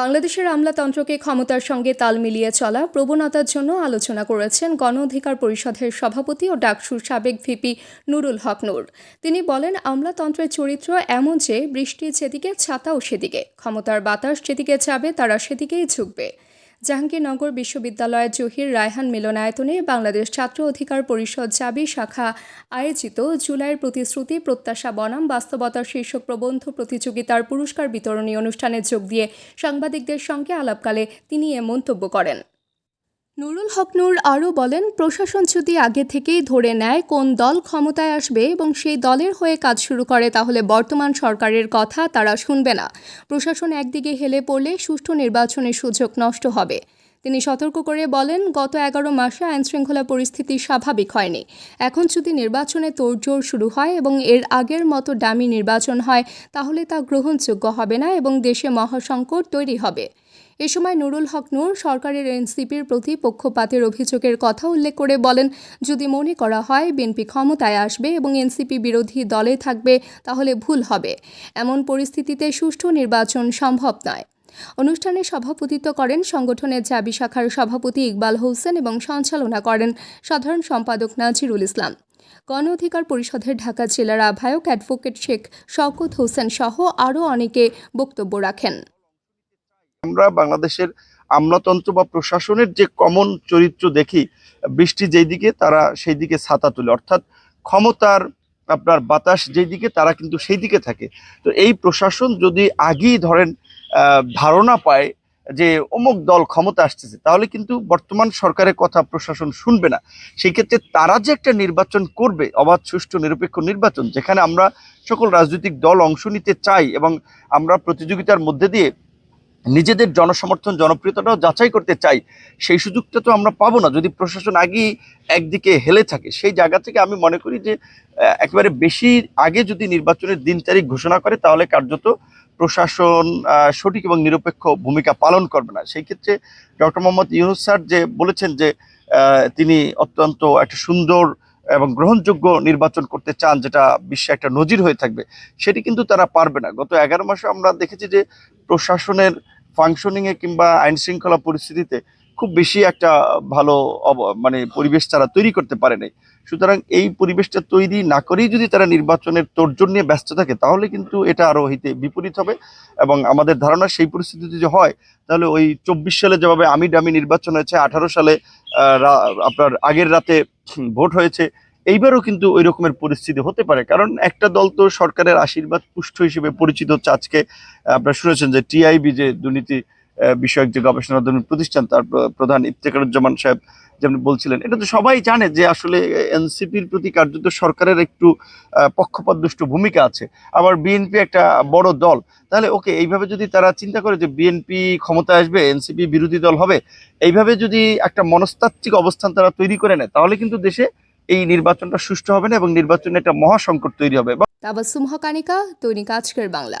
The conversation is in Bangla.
বাংলাদেশের আমলাতন্ত্রকে ক্ষমতার সঙ্গে তাল মিলিয়ে চলা প্রবণতার জন্য আলোচনা করেছেন গণ অধিকার পরিষদের সভাপতি ও ডাকসুর সাবেক ভিপি নুরুল হক নূর। তিনি বলেন, আমলাতন্ত্রের চরিত্র এমন যে বৃষ্টি যেদিকে ছাতাও সেদিকে। ক্ষমতার বাতাস যেদিকে যাবে, তারা সেদিকেই ঝুঁকবে। জাহাঙ্গীরনগর বিশ্ববিদ্যালয়ের জহির রায়হান মিলনায়তনে বাংলাদেশ ছাত্র অধিকার পরিষদ জাবি শাখা আয়োজিত জুলাইয়ের প্রতিশ্রুতি, প্রত্যাশা, বনাম, বাস্তবতার শীর্ষক প্রবন্ধ, প্রতিযোগিতার পুরস্কার বিতরণী অনুষ্ঠানে যোগ দিয়ে সাংবাদিকদের সঙ্গে আলাপকালে তিনি এ মন্তব্য করেন। নুরুল হক নূর আরও বলেন, প্রশাসন যদি আগে থেকেই ধরে নেয় কোন দল ক্ষমতায় আসবে এবং সেই দলের হয়ে কাজ শুরু করে, তাহলে বর্তমান সরকারের কথা তারা শুনবে না। প্রশাসন একদিকে হেলে পড়লে সুষ্ঠু নির্বাচনের সুযোগ নষ্ট হবে। তিনি সতর্ক করে বলেন, গত এগারো মাসে আইনশৃঙ্খলা পরিস্থিতি স্বাভাবিক হয়নি। এখন যদি নির্বাচনে তোড়জোড় শুরু হয় এবং এর আগের মতো ডামি নির্বাচন হয়, তাহলে তা গ্রহণযোগ্য হবে না এবং দেশে মহাসংকট তৈরি হবে। এ সময় নুরুল হক নূর সরকারের এনসিপির প্রতি পক্ষপাতের অভিযোগের কথা উল্লেখ করে বলেন, যদি মনে করা হয় বিএনপি ক্ষমতায় আসবে এবং এনসিপি বিরোধী দলে থাকবে, তাহলে ভুল হবে। এমন পরিস্থিতিতে সুষ্ঠু নির্বাচন সম্ভব নয়। অনুষ্ঠানে সভাপতিত্ব করেন সংগঠনের জাবি শাখার সভাপতি ইকবাল হোসেন এবং সঞ্চালনা করেন সাধারণ সম্পাদক নাজিরুল ইসলাম। গণ অধিকার পরিষদের ঢাকা জেলার আহ্বায়ক অ্যাডভোকেট শেখ শওকত হোসেন সহ আরও অনেকে বক্তব্য রাখেন। আমরা বাংলাদেশের আমলাতন্ত্র বা প্রশাসনের যে কমন চরিত্র দেখি, বৃষ্টি যেই দিকে তারা সেই দিকে ছাতা তুলে। অর্থাৎ ক্ষমতার আপনার বাতাস যেই দিকে তারা কিন্তু সেই দিকে থাকে। তো এই প্রশাসন যদি আগেই ধরেন ধারণা পায় যে অমুক দল ক্ষমতা আসতেছে, তাহলে কিন্তু বর্তমান সরকারের কথা প্রশাসন শুনবে না। সেই ক্ষেত্রে তারা যে একটা নির্বাচন করবে, অবাধ, সুষ্ঠু, নিরপেক্ষ নির্বাচন, যেখানে আমরা সকল রাজনৈতিক দল অংশ নিতে চাই এবং আমরা প্রতিযোগিতার মধ্যে দিয়ে নিজেদের জনসমর্থন, জনপ্রিয়তাটাও যাচাই করতে চাই, সেই সুযোগটা তো আমরা পাবো না। যদি প্রশাসন আগেই একদিকে হেলে থাকে, সেই জায়গা থেকে আমি মনে করি যে একেবারে বেশি আগে যদি নির্বাচনের দিন তারিখ ঘোষণা করে, তাহলে কার্যত প্রশাসন সঠিক এবং নিরপেক্ষ ভূমিকা পালন করবে না। সেই ক্ষেত্রে ডক্টর মোহাম্মদ ইউনুস স্যার যে বলেছেন যে তিনি অত্যন্ত একটা সুন্দর এবং গ্রহণযোগ্য নির্বাচন করতে চান, যেটা বিশ্বে একটা নজির হয়ে থাকবে, সেটি কিন্তু তারা পারবে না। গত এগারো মাসে আমরা দেখেছি যে প্রশাসনের ফাংশনিংয়ে কিংবা আইনশৃঙ্খলা পরিস্থিতিতে খুব বেশি একটা ভালো মানে পরিবেশ তারা তৈরি করতে পারে নাই সুতরাং এই পরিবেশটা তৈরি না করেই যদি তারা নির্বাচনের তোড়জোড় নিয়ে ব্যস্ত থাকে, তাহলে কিন্তু এটা আরও হইতে বিপরীত হবে। এবং আমাদের ধারণা সেই পরিস্থিতি যদি হয়, তাহলে ওই চব্বিশ সালে যেভাবে আমি ডামি নির্বাচন হয়েছে, আঠারো সালে আপনার আগের রাতে ভোট হয়েছে, এইবারও কিন্তু ওই রকমের পরিস্থিতি হতে পারে। কারণ একটা দল তো সরকারের আশীর্বাদ পুষ্ট হিসেবে পরিচিত হচ্ছে। আজকে আপনারা শুনেছেন যে টিআইবি যে দুর্নীতি বিষয়ক যে গবেষণা প্রতিষ্ঠান, তার প্র- প্রধান ইফতেখারুজ্জামান সাহেব যেমন বলছিলেন, এটা তো সবাই জানে যে আসলে এনসিপির প্রতি কার্যত সরকারের একটু পক্ষপাতদুষ্ট ভূমিকা আছে। আবার বিএনপি একটা বড় দল, তাহলে ওকে এইভাবে যদি তারা চিন্তা করে যে বিএনপি ক্ষমতায় আসবে, এনসিপি বিরোধী দল হবে, এইভাবে যদি একটা মনস্তাত্ত্বিক অবস্থান তারা তৈরি করে নেয়, তাহলে কিন্তু দেশে এই নির্বাচনটা সুষ্ঠু হবে না এবং নির্বাচনে একটা মহাসংকট তৈরি হবে। তাবাসুম হকানিকা, দৈনিক আজকের বাংলা।